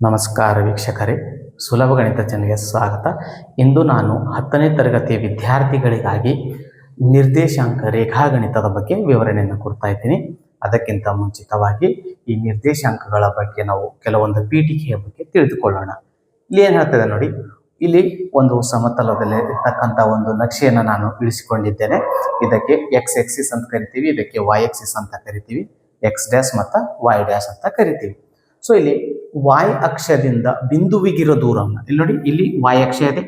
ನಮಸ್ಕಾರ ವೀಕ್ಷಕರೇ. ಸುಲಭ ಗಣಿತ ಚಾನಲ್ಗೆ ಸ್ವಾಗತ. ಇಂದು ನಾನು ಹತ್ತನೇ ತರಗತಿಯ ವಿದ್ಯಾರ್ಥಿಗಳಿಗಾಗಿ ನಿರ್ದೇಶಾಂಕ ರೇಖಾಗಣಿತದ ಬಗ್ಗೆ ವಿವರಣೆಯನ್ನು ಕೊಡ್ತಾ ಇದ್ದೀನಿ. ಅದಕ್ಕಿಂತ ಮುಂಚಿತವಾಗಿ ಈ ನಿರ್ದೇಶಾಂಕಗಳ ಬಗ್ಗೆ ನಾವು ಕೆಲವೊಂದು ಪೀಠಿಕೆಯ ಬಗ್ಗೆ ತಿಳಿದುಕೊಳ್ಳೋಣ. ಇಲ್ಲಿ ಏನು ಹೇಳ್ತದೆ ನೋಡಿ, ಇಲ್ಲಿ ಒಂದು ಸಮತಲದಲ್ಲಿ ಇರ್ತಕ್ಕಂಥ ಒಂದು ನಕ್ಷೆಯನ್ನು ನಾನು ಇಳಿಸಿಕೊಂಡಿದ್ದೇನೆ. ಇದಕ್ಕೆ ಎಕ್ಸ್ ಎಕ್ಸಿಸ್ ಅಂತ ಕರಿತೀವಿ, ಇದಕ್ಕೆ ವೈ ಎಕ್ಸಿಸ್ ಅಂತ ಕರಿತೀವಿ ಎಕ್ಸ್ ಡ್ಯಾಶ್ ಮತ್ತು ವೈ ಡ್ಯಾಶ್ ಅಂತ ಕರಿತೀವಿ. ಸೊ ಇಲ್ಲಿ ವಾಯ್ ಅಕ್ಷದಿಂದ ಬಿಂದುವಿಗಿರೋ ದೂರವನ್ನು. ಇಲ್ಲಿ ನೋಡಿ, ಇಲ್ಲಿ ವಾಯ್ ಅಕ್ಷ ಇದೆ.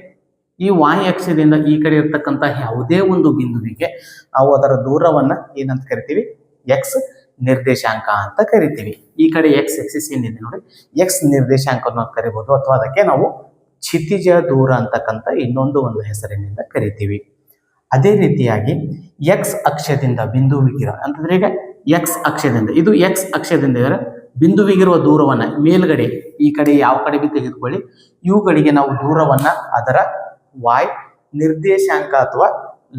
ಈ ವಾಯು ಅಕ್ಷದಿಂದ ಈ ಕಡೆ ಇರ್ತಕ್ಕಂಥ ಯಾವುದೇ ಒಂದು ಬಿಂದುವಿಗೆ ನಾವು ಅದರ ದೂರವನ್ನ ಏನಂತ ಕರಿತೀವಿ? ಎಕ್ಸ್ ನಿರ್ದೇಶಾಂಕ ಅಂತ ಕರಿತೀವಿ. ಈ ಕಡೆ ಎಕ್ಸ್ ಎಕ್ಸಿಸ್ ಏನಿದೆ ನೋಡಿ ಎಕ್ಸ್ ನಿರ್ದೇಶಾಂಕವನ್ನು ಕರಿಬಹುದು ಅಥವಾ ಅದಕ್ಕೆ ನಾವು ಕ್ಷಿತಿಜ ದೂರ ಅಂತಕ್ಕಂಥ ಇನ್ನೊಂದು ಒಂದು ಹೆಸರಿನಿಂದ ಕರಿತೀವಿ. ಅದೇ ರೀತಿಯಾಗಿ ಎಕ್ಸ್ ಅಕ್ಷದಿಂದ ಬಿಂದುವಿಗಿರ, ಅಂತಂದ್ರೆ ಈಗ ಎಕ್ಸ್ ಅಕ್ಷದಿಂದ, ಇದು ಎಕ್ಸ್ ಅಕ್ಷದಿಂದ ಇದರ ಬಿಂದುವಿಗಿರುವ ದೂರವನ್ನ ಮೇಲ್ಗಡೆ, ಈ ಕಡೆ ಯಾವ ಕಡೆ ಬಿ ತೆಗೆದುಕೊಳ್ಳಿ. ಇವುಗಳಿಗೆ ನಾವು ದೂರವನ್ನ ಅದರ ವಾಯ್ ನಿರ್ದೇಶಾಂಕ ಅಥವಾ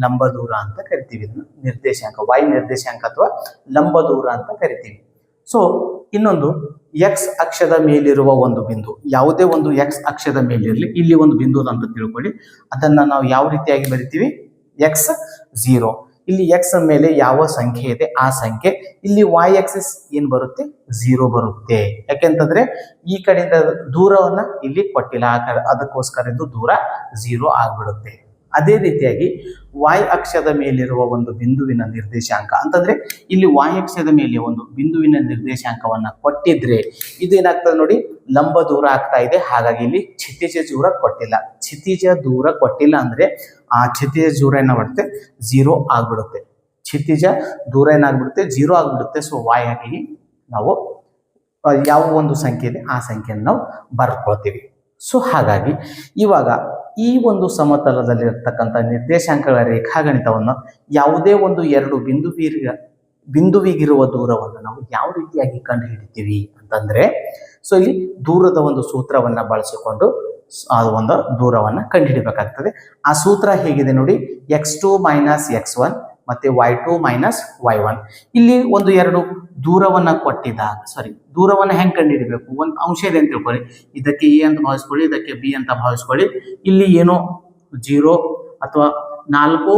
ಲಂಬ ದೂರ ಅಂತ ಕರಿತೀವಿ. ನಿರ್ದೇಶಾಂಕ ವಾಯ್ ನಿರ್ದೇಶಾಂಕ ಅಥವಾ ಲಂಬ ದೂರ ಅಂತ ಕರಿತೀವಿ. ಸೊ ಇನ್ನೊಂದು ಎಕ್ಸ್ ಅಕ್ಷದ ಮೇಲಿರುವ ಒಂದು ಬಿಂದು. ಯಾವುದೇ ಒಂದು ಎಕ್ಸ್ ಅಕ್ಷದ ಮೇಲಿರಲಿ, ಇಲ್ಲಿ ಒಂದು ಬಿಂದು ಅಂತ ತಿಳ್ಕೊಳ್ಳಿ. ಅದನ್ನ ನಾವು ಯಾವ ರೀತಿಯಾಗಿ ಬರಿತೀವಿ? ಎಕ್ಸ್ ಝೀರೋ ಇಲ್ಲಿ ಎಕ್ಸ್ ಮೇಲೆ ಯಾವ ಸಂಖ್ಯೆ ಇದೆ, ಆ ಸಂಖ್ಯೆ. ಇಲ್ಲಿ ವೈ ಎಕ್ಸಸ್ ಏನ್ ಬರುತ್ತೆ? ಝೀರೋ ಬರುತ್ತೆ. ಯಾಕೆಂತಂದ್ರೆ ಈ ಕಡೆಯಿಂದ ದೂರವನ್ನ ಇಲ್ಲಿ ಕೊಟ್ಟಿಲ್ಲ. ಆ ಅದಕ್ಕೋಸ್ಕರ ಇದು ದೂರ ಝೀರೋ ಆಗ್ಬಿಡುತ್ತೆ. ಅದೇ ರೀತಿಯಾಗಿ ವಾಯ್ ಅಕ್ಷದ ಮೇಲಿರುವ ಒಂದು ಬಿಂದುವಿನ ನಿರ್ದೇಶಾಂಕ. ಅಂತಂದ್ರೆ ಇಲ್ಲಿ ವಾಯ್ ಅಕ್ಷದ ಮೇಲೆ ಒಂದು ಬಿಂದುವಿನ ನಿರ್ದೇಶಾಂಕವನ್ನ ಕೊಟ್ಟಿದ್ರೆ ಇದು ಏನಾಗ್ತದೆ ನೋಡಿ, ಲಂಬ ದೂರ ಆಗ್ತಾ ಇದೆ. ಹಾಗಾಗಿ ಇಲ್ಲಿ ಕ್ಷಿತಿಜ ದೂರ ಕೊಟ್ಟಿಲ್ಲ. ಕ್ಷಿತಿಜ ದೂರ ಕೊಟ್ಟಿಲ್ಲ ಅಂದ್ರೆ ಆ ಕ್ಷಿತಿಜ ದೂರ ಏನಾಗ್ಬಿಡುತ್ತೆ? ಜೀರೋ ಆಗ್ಬಿಡುತ್ತೆ. ಕ್ಷಿತಿಜ ದೂರ ಏನಾಗ್ಬಿಡುತ್ತೆ? ಜೀರೋ ಆಗ್ಬಿಡುತ್ತೆ. ಸೊ ವಾಯ್ ಆಗಿ ನಾವು ಯಾವ ಒಂದು ಸಂಖ್ಯೆ ಇದೆ? ಆ ಸಂಖ್ಯೆಯನ್ನು ನಾವು ಬರ್ಕೊಳ್ತೀವಿ. ಸೊ ಹಾಗಾಗಿ ಇವಾಗ ಈ ಒಂದು ಸಮತಲದಲ್ಲಿರ್ತಕ್ಕಂಥ ನಿರ್ದೇಶಾಂಕಗಳ ರೇಖಾಗಣಿತವನ್ನು ಯಾವುದೇ ಒಂದು ಎರಡು ಬಿಂದುವೀರ, ಬಿಂದುವಿಗಿರುವ ದೂರವನ್ನು ನಾವು ಯಾವ ರೀತಿಯಾಗಿ ಕಂಡುಹಿಡಿತೀವಿ ಅಂತಂದ್ರೆ, ಸೊ ಇಲ್ಲಿ ದೂರದ ಒಂದು ಸೂತ್ರವನ್ನ ಬಳಸಿಕೊಂಡು ಆ ಒಂದು ದೂರವನ್ನು ಕಂಡುಹಿಡಬೇಕಾಗ್ತದೆ. ಆ ಸೂತ್ರ ಹೇಗಿದೆ ನೋಡಿ X two minus X one ಮತ್ತೆ Y two minus Y one ಇಲ್ಲಿ ಒಂದು ಎರಡು ದೂರವನ್ನ ಕೊಟ್ಟಿದ್ದಾಗ ಸಾರಿ ದೂರವನ್ನ ಹೆಂಗೆ ಕಂಡುಹಿಡಬೇಕು? ಒಂದು ಅಂಶ ಇದೆ ಅಂತ ತಿಳ್ಕೊಳ್ಳಿ. ಇದಕ್ಕೆ ಎ ಅಂತ ಭಾವಿಸ್ಕೊಳ್ಳಿ, ಇದಕ್ಕೆ ಬಿ ಅಂತ ಭಾವಿಸ್ಕೊಳ್ಳಿ. ಇಲ್ಲಿ ಏನೋ? ಜೀರೋ ಅಥವಾ ನಾಲ್ಕು,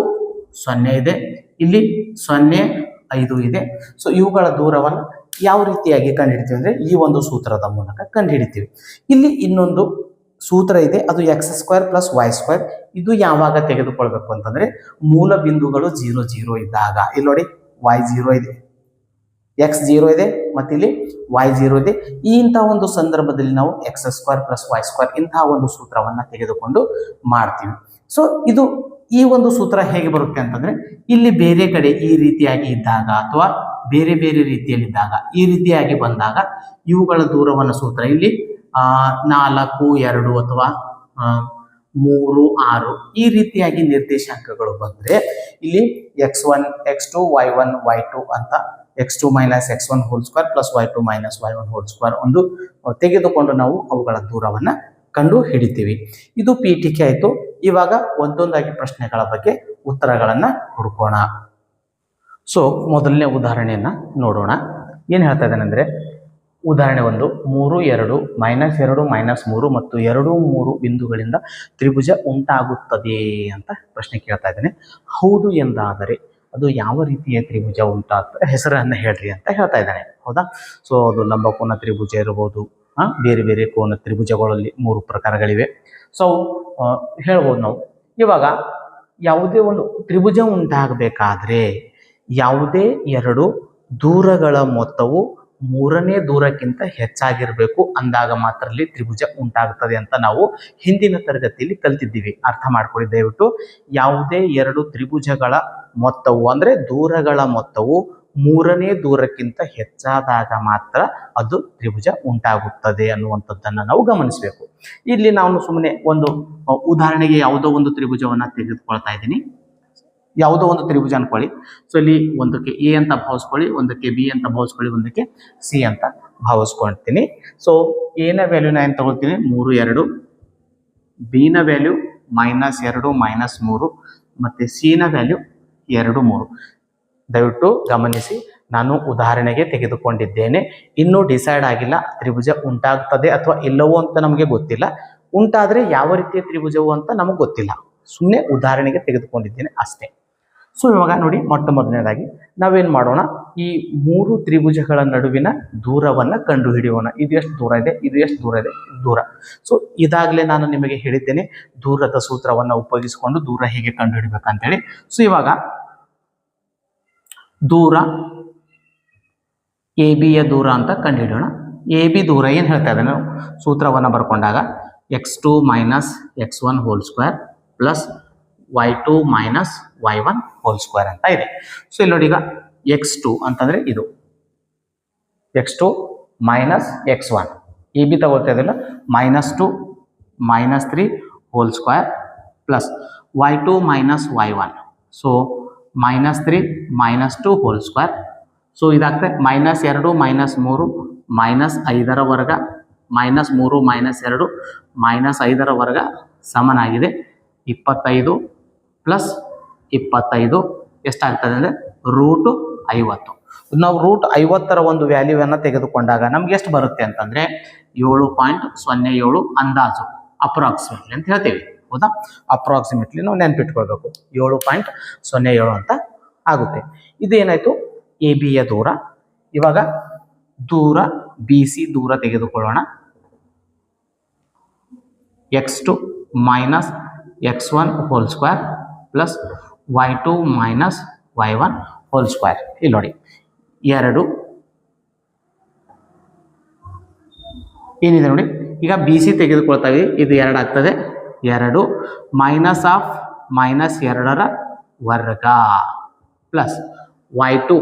ಸೊನ್ನೆ ಇದೆ. ಇಲ್ಲಿ ಸೊನ್ನೆ, ಐದು ಇದೆ. ಸೊ ಇವುಗಳ ದೂರವನ್ನು ಯಾವ ರೀತಿಯಾಗಿ ಕಂಡುಹಿಡಿತೀವಿ ಅಂದ್ರೆ ಈ ಒಂದು ಸೂತ್ರದ ಮೂಲಕ ಕಂಡುಹಿಡಿತೀವಿ. ಇಲ್ಲಿ ಇನ್ನೊಂದು ಸೂತ್ರ ಇದೆ, ಅದು X square plus Y square ಇದು ಯಾವಾಗ ತೆಗೆದುಕೊಳ್ಬೇಕು ಅಂತಂದ್ರೆ ಮೂಲ ಬಿಂದುಗಳು ಜೀರೋ ಜೀರೋ ಇದ್ದಾಗ. ಇಲ್ಲಿ ನೋಡಿ ವೈ ಜೀರೋ ಇದೆ ಎಕ್ಸ್ ಜೀರೋ ಇದೆ ಮತ್ತೆ ಇಲ್ಲಿ ವೈ ಜೀರೋ ಇದೆ. ಈ ಇಂತಹ ಒಂದು ಸಂದರ್ಭದಲ್ಲಿ ನಾವು X square plus Y square ಇಂತಹ ಒಂದು ಸೂತ್ರವನ್ನ ತೆಗೆದುಕೊಂಡು ಮಾಡ್ತೀವಿ. ಸೊ ಇದು ಈ ಒಂದು ಸೂತ್ರ ಹೇಗೆ ಬರುತ್ತೆ ಅಂತಂದ್ರೆ, ಇಲ್ಲಿ ಬೇರೆ ಕಡೆ ಈ ರೀತಿಯಾಗಿ ಇದ್ದಾಗ ಅಥವಾ ಬೇರೆ ಬೇರೆ ರೀತಿಯಲ್ಲಿದ್ದಾಗ, ಈ ರೀತಿಯಾಗಿ ಬಂದಾಗ ಇವುಗಳ ದೂರವನ್ನು ಸೂತ್ರ ಇಲ್ಲಿ ಆ, ನಾಲ್ಕು, ಎರಡು ಅಥವಾ ಮೂರು, ಆರು ಈ ರೀತಿಯಾಗಿ ನಿರ್ದೇಶಾಂಕಗಳು ಬಂದ್ರೆ ಇಲ್ಲಿ X one, X two, Y one, Y two ಅಂತ X two minus X one whole square plus Y two minus Y one whole square ಒಂದು ತೆಗೆದುಕೊಂಡು ನಾವು ಅವುಗಳ ದೂರವನ್ನ ಕಂಡು ಹಿಡಿತೀವಿ. ಇದು ಕೆ ಆಯಿತು. ಇವಾಗ ಒಂದೊಂದಾಗಿ ಪ್ರಶ್ನೆಗಳ ಬಗ್ಗೆ ಉತ್ತರಗಳನ್ನ ಹುಡುಕೋಣ. ಸೊ ಮೊದಲನೇ ಉದಾಹರಣೆಯನ್ನ ನೋಡೋಣ. ಏನು ಹೇಳ್ತಾ ಇದ್ದಾನೆಂದ್ರೆ ಉದಾಹರಣೆ ಒಂದು ಮೂರು ಎರಡು ಮೈನಸ್ ಎರಡು ಮೈನಸ್ ಮೂರು ಮತ್ತು ಎರಡು ಮೂರು ಬಿಂದುಗಳಿಂದ ತ್ರಿಭುಜ ಉಂಟಾಗುತ್ತದೆ ಅಂತ ಪ್ರಶ್ನೆ ಕೇಳ್ತಾ ಇದ್ದೇನೆ. ಹೌದು ಎಂದಾದರೆ ಅದು ಯಾವ ರೀತಿಯ ತ್ರಿಭುಜ ಉಂಟಾಗ್ತದೆ ಹೆಸರನ್ನು ಹೇಳ್ರಿ ಅಂತ ಹೇಳ್ತಾ ಇದ್ದಾನೆ. ಹೌದಾ? ಸೊ ಅದು ಲಂಬಕೋನ ತ್ರಿಭುಜ ಇರಬಹುದು ಆ, ಬೇರೆ ಬೇರೆ ಕೋನ ತ್ರಿಭುಜಗಳಲ್ಲಿ ಮೂರು ಪ್ರಕಾರಗಳಿವೆ. ಸೊ ಹೇಳ್ಬೋದು ನಾವು. ಇವಾಗ ಯಾವುದೇ ಒಂದು ತ್ರಿಭುಜ ಉಂಟಾಗಬೇಕಾದ್ರೆ ಯಾವುದೇ ಎರಡು ದೂರಗಳ ಮೊತ್ತವು ಮೂರನೇ ದೂರಕ್ಕಿಂತ ಹೆಚ್ಚಾಗಿರಬೇಕು. ಅಂದಾಗ ಮಾತ್ರ ಅಲ್ಲಿ ತ್ರಿಭುಜ ಉಂಟಾಗುತ್ತದೆ ಅಂತ ನಾವು ಹಿಂದಿನ ತರಗತಿಯಲ್ಲಿ ಕಲ್ತಿದ್ದೀವಿ. ಅರ್ಥ ಮಾಡ್ಕೊಳ್ಳಿ ದಯವಿಟ್ಟು. ಯಾವುದೇ ಎರಡು ತ್ರಿಭುಜಗಳ ಮೊತ್ತವು ಅಂದ್ರೆ ದೂರಗಳ ಮೊತ್ತವು ಮೂರನೇ ದೂರಕ್ಕಿಂತ ಹೆಚ್ಚಾದಾಗ ಮಾತ್ರ ಅದು ತ್ರಿಭುಜ ಉಂಟಾಗುತ್ತದೆ ಅನ್ನುವಂಥದ್ದನ್ನು ನಾವು ಗಮನಿಸಬೇಕು. ಇಲ್ಲಿ ನಾನು ಸುಮ್ಮನೆ ಒಂದು ಉದಾಹರಣೆಗೆ ಯಾವುದೋ ಒಂದು ತ್ರಿಭುಜವನ್ನ ತೆಗೆದುಕೊಳ್ತಾ ಇದ್ದೀನಿ. ಯಾವುದೋ ಒಂದು ತ್ರಿಭುಜ ಅನ್ಕೊಳ್ಳಿ ಸೊ ಇಲ್ಲಿ ಒಂದಕ್ಕೆ ಎ ಅಂತ ಭಾವಿಸ್ಕೊಳ್ಳಿ, ಒಂದಕ್ಕೆ ಬಿ ಅಂತ ಭಾವಿಸ್ಕೊಳ್ಳಿ, ಒಂದಕ್ಕೆ ಸಿ ಅಂತ ಭಾವಿಸ್ಕೊಳ್ತೀನಿ ಸೊ ಎನ ವ್ಯಾಲ್ಯೂ ನಾನು ತಗೊಳ್ತೀನಿ? ಮೂರು, ಎರಡು. ಬಿನ ವ್ಯಾಲ್ಯೂ ಮೈನಸ್ ಎರಡು ಮೈನಸ್ ಮೂರು. ಮತ್ತು ಸಿನ ವ್ಯಾಲ್ಯೂ ಎರಡು, ಮೂರು. ದಯವಿಟ್ಟು ಗಮನಿಸಿ, ನಾನು ಉದಾಹರಣೆಗೆ ತೆಗೆದುಕೊಂಡಿದ್ದೇನೆ. ಇನ್ನೂ ಡಿಸೈಡ್ ಆಗಿಲ್ಲ, ತ್ರಿಭುಜ ಉಂಟಾಗ್ತದೆ ಅಥವಾ ಇಲ್ಲವೋ ಅಂತ ನಮಗೆ ಗೊತ್ತಿಲ್ಲ. ಉಂಟಾದರೆ ಯಾವ ರೀತಿಯ ತ್ರಿಭುಜವು ಅಂತ ನಮಗೆ ಗೊತ್ತಿಲ್ಲ. ಸುಮ್ಮನೆ ಉದಾಹರಣೆಗೆ ತೆಗೆದುಕೊಂಡಿದ್ದೇನೆ ಅಷ್ಟೇ. ಸೊ ಇವಾಗ ನೋಡಿ ಮೊಟ್ಟ ಮೊದಲನೇದಾಗಿ ನಾವೇನು ಮಾಡೋಣ? ಈ ಮೂರು ತ್ರಿಭುಜಗಳ ನಡುವಿನ ದೂರವನ್ನು ಕಂಡುಹಿಡಿಯೋಣ. ಇದು ಎಷ್ಟು ದೂರ ಇದೆ? ಇದು ಎಷ್ಟು ದೂರ ಇದೆ? ದೂರ. ಸೊ ಇದಾಗಲೇ ನಾನು ನಿಮಗೆ ಹೇಳಿದ್ದೇನೆ, ದೂರದ ಸೂತ್ರವನ್ನು ಉಪಯೋಗಿಸಿಕೊಂಡು ದೂರ ಹೇಗೆ ಕಂಡುಹಿಡಿಬೇಕಂತೇಳಿ. ಸೊ ಇವಾಗ ದೂರ ಎ ಬಿಯ ದೂರ ಅಂತ ಕಂಡುಹಿಡಿಯೋಣ. ಎ ಬಿ ದೂರ ಏನು ಹೇಳ್ತಾ ಇದ್ದಾನೆ? ಸೂತ್ರವನ್ನು ಬರ್ಕೊಂಡಾಗ X two minus X one whole square plus Y two minus Y one whole square ಅಂತ ಇದೆ. ಸೊ ಇಲ್ಲಿ ನೋಡಿ ಈಗ ಎಕ್ಸ್ ಟು ಅಂತಂದ್ರೆ ಇದು. X two minus X one ಈ ಬಿ ತಗೊಳ್ತಾ ಇದ್ದಿಲ್ಲ minus two minus three whole square plus Y two minus Y one so minus three minus two whole square so ಇದಾಗ್ತದೆ ಮೈನಸ್ ಎರಡು ಮೈನಸ್ ಮೂರು ಮೈನಸ್ ಐದರ ವರ್ಗ ಮೈನಸ್ ಮೂರು ಮೈನಸ್ ಎರಡು ಮೈನಸ್ ಐದರ ವರ್ಗ ಸಮನಾಗಿದೆ. ಇಪ್ಪತ್ತೈದು ಪ್ಲಸ್ ಇಪ್ಪತ್ತೈದು ಎಷ್ಟಾಗ್ತದೆ ಅಂದರೆ ರೂಟು ಐವತ್ತು. ನಾವು ರೂಟ್ ಐವತ್ತರ ಒಂದು ವ್ಯಾಲ್ಯೂವನ್ನು ತೆಗೆದುಕೊಂಡಾಗ ನಮ್ಗೆ ಎಷ್ಟು ಬರುತ್ತೆ ಅಂತಂದರೆ ಏಳು ಪಾಯಿಂಟ್ ಸೊನ್ನೆ ಏಳು ಅಂದಾಜು ಅಪ್ರಾಕ್ಸಿಮೇಟ್ಲಿ ಅಂತ ಹೇಳ್ತೀವಿ. ಹೌದಾ? ಅಪ್ರಾಕ್ಸಿಮೇಟ್ಲಿ ನಾವು ನೆನ್ಪಿಟ್ಕೊಳ್ಬೇಕು. ಏಳು ಪಾಯಿಂಟ್ ಸೊನ್ನೆ ಏಳು ಅಂತ ಆಗುತ್ತೆ. ಇದೇನಾಯಿತು? ಎ ಬಿಯ ದೂರ. ಇವಾಗ ದೂರ ಬಿ ಸಿ ದೂರ ತೆಗೆದುಕೊಳ್ಳೋಣ. X two minus X one whole square plus Y two minus Y one whole square ಇಲ್ಲಿ ನೋಡಿ. ಎರಡು. ಏನಿದೆ ನೋಡಿ? ಈಗ ಬಿ ಸಿ ತೆಗೆದುಕೊಳ್ತಾವೆ ಇದು ಎರಡು ಆಗ್ತದೆ. ಎರಡು ಮೈನಸ್ ಆಫ್ ಮೈನಸ್ ಎರಡರ ವರ್ಗ ಪ್ಲಸ್ ವೈ ಟು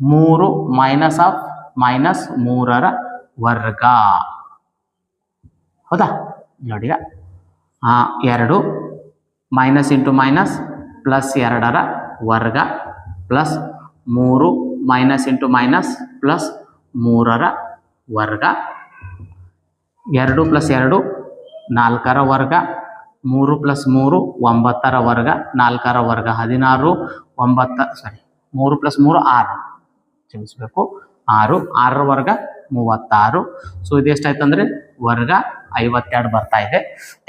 ಮೂರು ಮೈನಸ್ ಆಫ್ ಮೈನಸ್ ಮೂರರ ವರ್ಗ. ಹೌದಾ? ನೋಡಿ ಈಗ. ಆ, ಎರಡು. ಮೈನಸ್ ಇಂಟು ಮೈನಸ್ ಪ್ಲಸ್ ಎರಡರ ವರ್ಗ ಪ್ಲಸ್ ಮೂರು ಮೈನಸ್ ಇಂಟು ಮೈನಸ್ ಪ್ಲಸ್ ಮೂರರ ವರ್ಗ. ಎರಡು ಪ್ಲಸ್ ಎರಡು, ನಾಲ್ಕರ ವರ್ಗ. ಮೂರು ಪ್ಲಸ್ ಮೂರು, ಒಂಬತ್ತರ ವರ್ಗ. ನಾಲ್ಕರ ವರ್ಗ ಹದಿನಾರು, ಒಂಬತ್ತ ಸಾರಿ ಮೂರು ಪ್ಲಸ್ ಮೂರು ಆರು. ಕ್ಷಮಿಸಬೇಕು. ಆರು, ಆರರ ವರ್ಗ ಮೂವತ್ತಾರು. ಸೊ ಇದು ಎಷ್ಟಾಯ್ತು ಅಂದರೆ ವರ್ಗ ಐವತ್ತೆರಡು ಬರ್ತಾ ಇದೆ.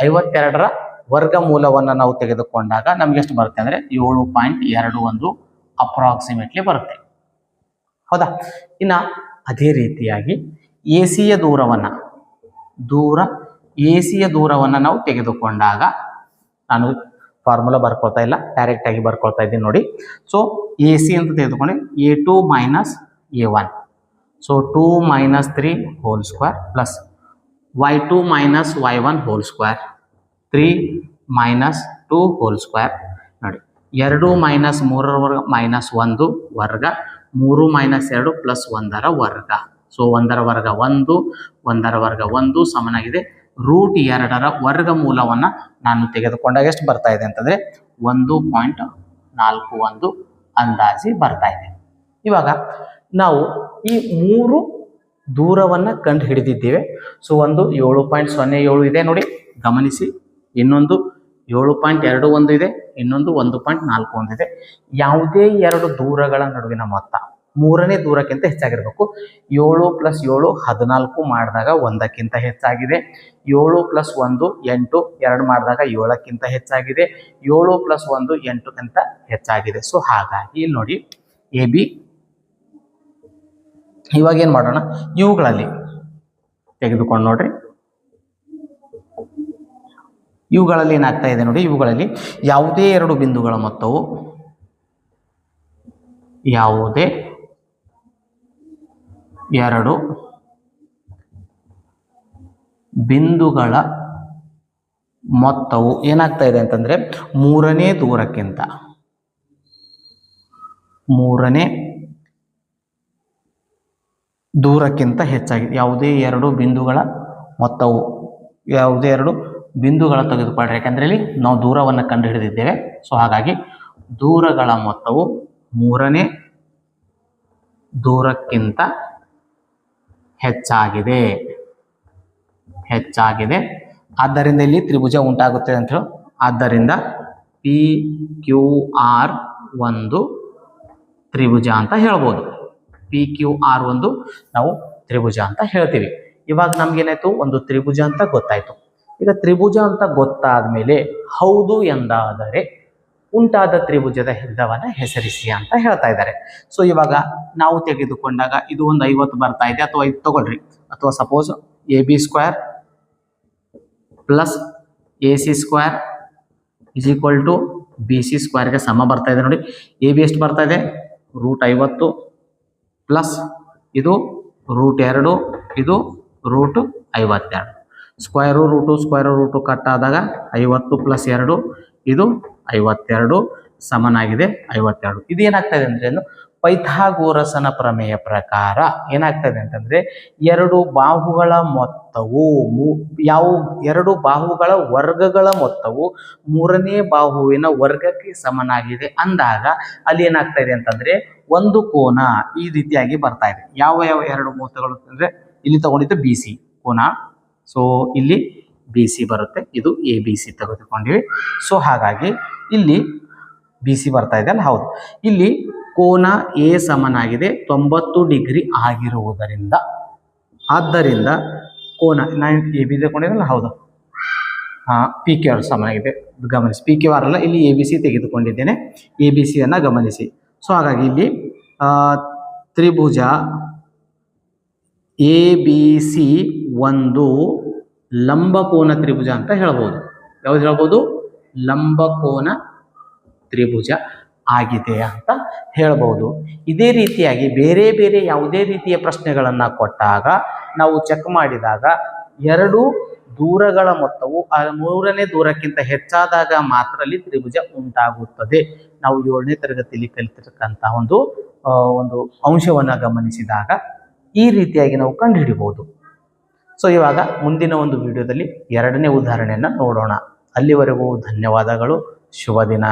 ಐವತ್ತೆರಡರ ವರ್ಗ ಮೂಲವನ್ನು ನಾವು ತೆಗೆದುಕೊಂಡಾಗ ನಮ್ಗೆ ಎಷ್ಟು ಬರುತ್ತೆ ಅಂದರೆ ಏಳು ಪಾಯಿಂಟ್ ಎರಡು ಒಂದು ಅಪ್ರಾಕ್ಸಿಮೇಟ್ಲಿ ಬರುತ್ತೆ. ಹೌದಾ? ಇನ್ನು ಅದೇ ರೀತಿಯಾಗಿ ಎ ಸಿಯ ದೂರವನ್ನು, ದೂರ ಎ ಸಿಯ ದೂರವನ್ನು ನಾವು ತೆಗೆದುಕೊಂಡಾಗ ನಾನು ಫಾರ್ಮುಲಾ ಬರ್ಕೊಳ್ತಾ ಇಲ್ಲ ಡೈರೆಕ್ಟಾಗಿ ಬರ್ಕೊಳ್ತಾ ಇದ್ದೀನಿ ನೋಡಿ. ಸೊ ಎ ಸಿ ಅಂತ ತೆಗೆದುಕೊಂಡೆ, A two minus A one. So two minus three whole square plus Y two minus Y one whole square three minus two whole square ನೋಡಿ, ಎರಡು ಮೈನಸ್ ಮೂರರ ವರ್ಗ ಮೈನಸ್ ಒಂದು ವರ್ಗ, ಮೂರು ಮೈನಸ್ ಎರಡು ಪ್ಲಸ್ ಒಂದರ ವರ್ಗ. ಸೊ ಒಂದರ ವರ್ಗ ಒಂದು, ಒಂದರ ವರ್ಗ ಒಂದು ಸಮನಾಗಿದೆ. ರೂಟ್ ಎರಡರ ವರ್ಗ ಮೂಲವನ್ನು ನಾನು ತೆಗೆದುಕೊಂಡಾಗ ಎಷ್ಟು ಬರ್ತಾ ಇದೆ ಅಂತಂದರೆ, ಒಂದು ಪಾಯಿಂಟ್ ನಾಲ್ಕು ಒಂದು ಅಂದಾಜಿ ಬರ್ತಾ ಇದೆ. ಇವಾಗ, ನಾವು ಈ ಮೂರು ದೂರವನ್ನು ಕಂಡು ಹಿಡಿದಿದ್ದೇವೆ. ಸೊ ಒಂದು ಏಳು ಪಾಯಿಂಟ್ ಸೊನ್ನೆ ಏಳು ಇದೆ ನೋಡಿ, ಗಮನಿಸಿ. ಇನ್ನೊಂದು ಏಳು ಪಾಯಿಂಟ್ ಎರಡು ಒಂದು ಇದೆ, ಇನ್ನೊಂದು ಒಂದು ಪಾಯಿಂಟ್ ನಾಲ್ಕು ಒಂದು ಇದೆ. ಯಾವುದೇ ಎರಡು ದೂರಗಳ ನಡುವಿನ ಮೊತ್ತ, ಮೂರನೇ ದೂರಕ್ಕಿಂತ ಹೆಚ್ಚಾಗಿರಬೇಕು. ಏಳು ಪ್ಲಸ್ ಏಳು ಹದಿನಾಲ್ಕು ಮಾಡಿದಾಗ ಒಂದಕ್ಕಿಂತ ಹೆಚ್ಚಾಗಿದೆ. ಏಳು ಪ್ಲಸ್ ಒಂದು, ಎಂಟು, ಎರಡು ಮಾಡಿದಾಗ ಏಳಕ್ಕಿಂತ ಹೆಚ್ಚಾಗಿದೆ. ಏಳು ಪ್ಲಸ್ ಒಂದು, ಎಂಟುಕ್ಕಿಂತ ಹೆಚ್ಚಾಗಿದೆ. ಸೊ ಹಾಗಾಗಿ ಇಲ್ಲಿ ನೋಡಿ ಎ ಬಿ ಇವಾಗ ಏನು ಮಾಡೋಣ? ಇವುಗಳಲ್ಲಿ ತೆಗೆದುಕೊಂಡು ನೋಡ್ರಿ. ಇವುಗಳಲ್ಲಿ ಏನಾಗ್ತಾ ಇದೆ ನೋಡಿ, ಇವುಗಳಲ್ಲಿ ಯಾವುದೇ ಎರಡು ಬಿಂದುಗಳ ಮೊತ್ತವು ಯಾವುದೇ ಎರಡು ಬಿಂದುಗಳ ಮೊತ್ತವು ಏನಾಗ್ತಾ ಇದೆ ಅಂತಂದ್ರೆ ಮೂರನೇ ದೂರಕ್ಕಿಂತ ಮೂರನೇ ದೂರಕ್ಕಿಂತ ಹೆಚ್ಚಾಗಿದೆ. ಯಾವುದೇ ಎರಡು ಬಿಂದುಗಳ ಮೊತ್ತವು, ಯಾವುದೇ ಎರಡು ಬಿಂದುಗಳ ತೆಗೆದುಕೊಳ್ಳ್ರಿ. ಯಾಕಂದ್ರೆ ಇಲ್ಲಿ ನಾವು ದೂರವನ್ನು ಕಂಡು ಹಿಡಿದಿದ್ದೇವೆ. ಸೊ ಹಾಗಾಗಿ ದೂರಗಳ ಮೊತ್ತವು ಮೂರನೇ ದೂರಕ್ಕಿಂತ ಹೆಚ್ಚಾಗಿದೆ. ಹೆಚ್ಚಾಗಿದೆ. ಆದ್ದರಿಂದ ಇಲ್ಲಿ ತ್ರಿಭುಜ ಉಂಟಾಗುತ್ತದೆ ಅಂತ ಹೇಳಿ. ಆದ್ದರಿಂದ ಪಿ ಕ್ಯೂ ಆರ್ ಒಂದು ತ್ರಿಭುಜ ಅಂತ ಹೇಳ್ಬೋದು. ಪಿ ಕ್ಯೂ ಆರ್ ಒಂದು ನಾವು ತ್ರಿಭುಜ ಅಂತ ಹೇಳ್ತೀವಿ. ಇವಾಗ ನಮ್ಗೇನಾಯಿತು ಒಂದು ತ್ರಿಭುಜ ಅಂತ ಗೊತ್ತಾಯ್ತು. ಈಗ ತ್ರಿಭುಜ ಅಂತ ಗೊತ್ತಾದ ಮೇಲೆ ಹೌದು ಎಂದಾದರೆ ಉಂಟಾದ ತ್ರಿಭುಜದ ಹಿಂದವನ್ನು ಹೆಸರಿಸಿ ಅಂತ ಹೇಳ್ತಾ ಇದ್ದಾರೆ. ಸೊ ಇವಾಗ ನಾವು ತೆಗೆದುಕೊಂಡಾಗ ಇದು ಒಂದು ಐವತ್ತು ಬರ್ತಾ ಇದೆ ಅಥವಾ ಇದು ತಗೊಳ್ರಿ. ಅಥವಾ suppose A B square plus A C square is equal to B C ಸ್ಕ್ವೇರ್ಗೆ ಸಮ ಬರ್ತಾ ಇದೆ ನೋಡಿ. ಎ ಬಿ ಎಷ್ಟು ಬರ್ತಾ ಇದೆ? ರೂಟ್ ಐವತ್ತು ಪ್ಲಸ್ ಇದು ರೂಟ್ ಎರಡು, ಇದು ರೂಟ್ ಐವತ್ತೆರಡು. Square root square root cut ಆದಾಗ ಐವತ್ತು ಪ್ಲಸ್ ಎರಡು, ಇದು ಐವತ್ತೆರಡು, ಸಮನಾಗಿದೆ ಐವತ್ತೆರಡು. ಇದೇನಾಗ್ತದೆ ಅಂದರೆ ಪೈಥಾಗೋರಸನ ಪ್ರಮೇಯ ಪ್ರಕಾರ ಏನಾಗ್ತದೆ ಅಂತಂದರೆ ಎರಡು ಬಾಹುಗಳ ಮೊತ್ತವು ಯಾವ ಎರಡು ಬಾಹುಗಳ ವರ್ಗಗಳ ಮೊತ್ತವು ಮೂರನೇ ಬಾಹುವಿನ ವರ್ಗಕ್ಕೆ ಸಮನಾಗಿದೆ ಅಂದಾಗ ಅಲ್ಲಿ ಏನಾಗ್ತಾ ಇದೆ ಅಂತಂದ್ರೆ ಒಂದು ಕೋನ ಈ ರೀತಿಯಾಗಿ ಬರ್ತಾ ಇದೆ. ಯಾವ ಯಾವ ಎರಡು ಮೊತ್ತಗಳು ಅಂದರೆ ಇಲ್ಲಿ ತಗೊಂಡಿದ್ದು ಬಿ ಸಿ ಕೋನ ಸೊ ಇಲ್ಲಿ ಬಿ ಸಿ ಬರುತ್ತೆ. ಇದು ಎ ಬಿ ಸಿ ತೆಗೆದುಕೊಂಡಿವಿ. ಸೊ ಹಾಗಾಗಿ ಇಲ್ಲಿ ಬಿ ಸಿ ಬರ್ತಾ ಇದೆ ಅಲ್ಲ? ಹೌದು. ಇಲ್ಲಿ ಕೋನ ಎ ಸಮನಾಗಿದೆ. ತೊಂಬತ್ತು ಡಿಗ್ರಿ ಆಗಿರುವುದರಿಂದ, ಆದ್ದರಿಂದ ಕೋನ ನಾನು ಎ ಬಿ ತಗೊಂಡಿದ್ದಲ್ಲ ಹೌದು. ಹಾಂ ಪಿ ಕ್ಯೂ ಆರ್ ಸಮನಾಗಿದೆ. ಗಮನಿಸಿ. ಪಿ ಕೆ ಆರ್ ಅಲ್ಲ, ಇಲ್ಲಿ ಎ ಬಿ ಸಿ ತೆಗೆದುಕೊಂಡಿದ್ದೇನೆ. ಎ ಬಿ ಸಿಯನ್ನು ಗಮನಿಸಿ. ಸೊ ಹಾಗಾಗಿ ಇಲ್ಲಿ ತ್ರಿಭುಜ ಎ ಬಿ ಸಿ ಒಂದು ಲಂಬಕೋನ ತ್ರಿಭುಜ ಅಂತ ಹೇಳ್ಬೋದು. ಯಾವ್ದು ಹೇಳ್ಬೋದು? ಲಂಬಕೋನ ತ್ರಿಭುಜ ಆಗಿದೆ ಅಂತ ಹೇಳ್ಬೋದು. ಇದೇ ರೀತಿಯಾಗಿ ಬೇರೆ ಬೇರೆ ಯಾವುದೇ ರೀತಿಯ ಪ್ರಶ್ನೆಗಳನ್ನು ಕೊಟ್ಟಾಗ, ನಾವು ಚೆಕ್ ಮಾಡಿದಾಗ ಎರಡು ದೂರಗಳ ಮೊತ್ತವು ಮೂರನೇ ದೂರಕ್ಕಿಂತ ಹೆಚ್ಚಾದಾಗ ಮಾತ್ರ ಅಲ್ಲಿ ತ್ರಿಭುಜ ಉಂಟಾಗುತ್ತದೆ. ನಾವು ಏಳನೇ ತರಗತಿಯಲ್ಲಿ ಕಲಿತಿರ್ತಕ್ಕಂಥ ಒಂದು ಒಂದು ಅಂಶವನ್ನು ಗಮನಿಸಿದಾಗ ಈ ರೀತಿಯಾಗಿ ನಾವು ಕಂಡುಹಿಡಿಬಹುದು. ಸೊ ಇವಾಗ ಮುಂದಿನ ಒಂದು ವಿಡಿಯೋದಲ್ಲಿ ಎರಡನೇ ಉದಾಹರಣೆಯನ್ನು ನೋಡೋಣ. ಅಲ್ಲಿವರೆಗೂ ಧನ್ಯವಾದಗಳು. ಶುಭ ದಿನ.